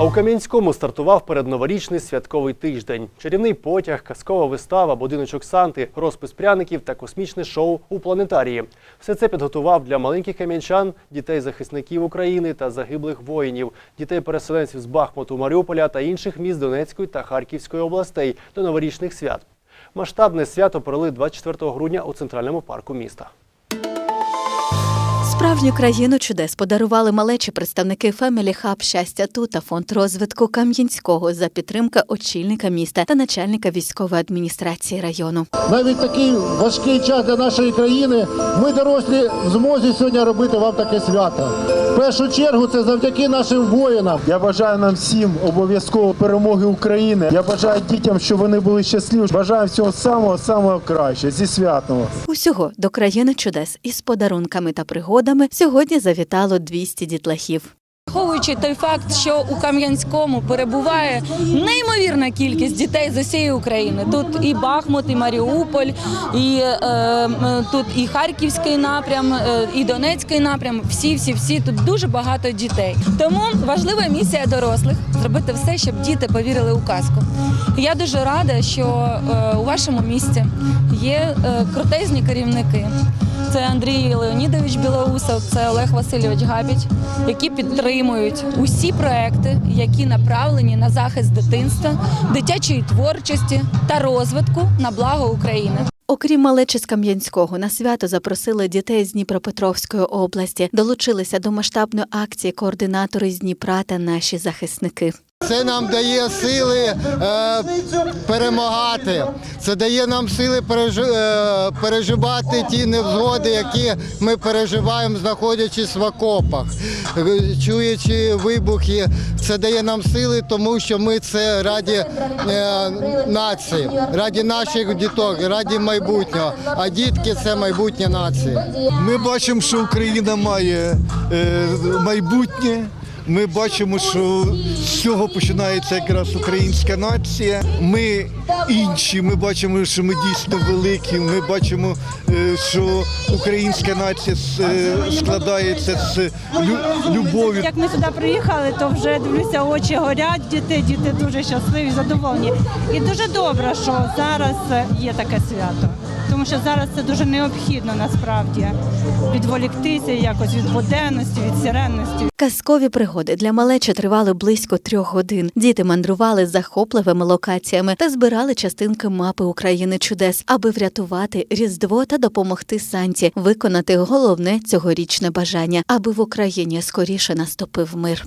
А у Кам'янському стартував передноворічний святковий тиждень. Чарівний потяг, казкова вистава, будиночок Санти, розпис пряників та космічне шоу у планетарії. Все це підготував для маленьких кам'янчан, дітей захисників України та загиблих воїнів, дітей переселенців з Бахмуту, Маріуполя та інших міст Донецької та Харківської областей до новорічних свят. Масштабне свято провели 24 грудня у центральному парку міста. Справжню країну чудес подарували малечі представники Family Hub щастя тут та фонд розвитку Кам'янського за підтримки очільника міста та начальника військової адміністрації району. Навіть такий важкий час для нашої країни. Ми дорослі в змозі сьогодні робити вам таке свято. В першу чергу це завдяки нашим воїнам. Я бажаю нам всім обов'язково перемоги України. Я бажаю дітям, щоб вони були щасливі. Бажаю всього самого самого краще зі святом. Усього до країни чудес із подарунками та пригодами сьогодні завітало 200 дітлахів. Враховуючи той факт, що у Кам'янському перебуває неймовірна кількість дітей з усієї України. Тут і Бахмут, і Маріуполь, і е, тут і Харківський напрям, е, і Донецький напрям. Всі, всі, всі тут дуже багато дітей. Тому важлива місія дорослих зробити все, щоб діти повірили у казку. Я дуже рада, що е, у вашому місті є е, крутезні керівники. Це Андрій Леонідович Білоусов, це Олег Васильович Габіч, які підтримують усі проекти, які направлені на захист дитинства, дитячої творчості та розвитку на благо України. Окрім малечі з Кам'янського, на свято запросили дітей з Дніпропетровської області. Долучилися до масштабної акції координатори з Дніпра та наші захисники. Це нам дає сили е, перемагати. Це дає нам сили пережи- е, переживати ті невзгоди, які ми переживаємо, знаходячись в окопах, чуючи вибухи. Це дає нам сили, тому що ми це раді е, нації, раді наших діток, раді майбутнього. А дітки це майбутнє нації. Ми бачимо, що Україна має е, майбутнє. Ми бачимо, що з цього починається якраз українська нація. Ми інші. Ми бачимо, що ми дійсно великі. Ми бачимо, е, що українська нація е, складається з лю- любові. Як ми сюди приїхали, то вже дивлюся, очі горять діти, діти дуже щасливі, задоволені. І дуже добре, що зараз є таке свято. Тому що зараз це дуже необхідно насправді відволіктися якось від буденності, від сиренності. Казкові пригоди для малечі тривали близько трьох годин. Діти мандрували захопливими локаціями та збирали частинки мапи України чудес, аби врятувати Різдво та допомогти Санті виконати головне цьогорічне бажання, аби в Україні скоріше наступив мир.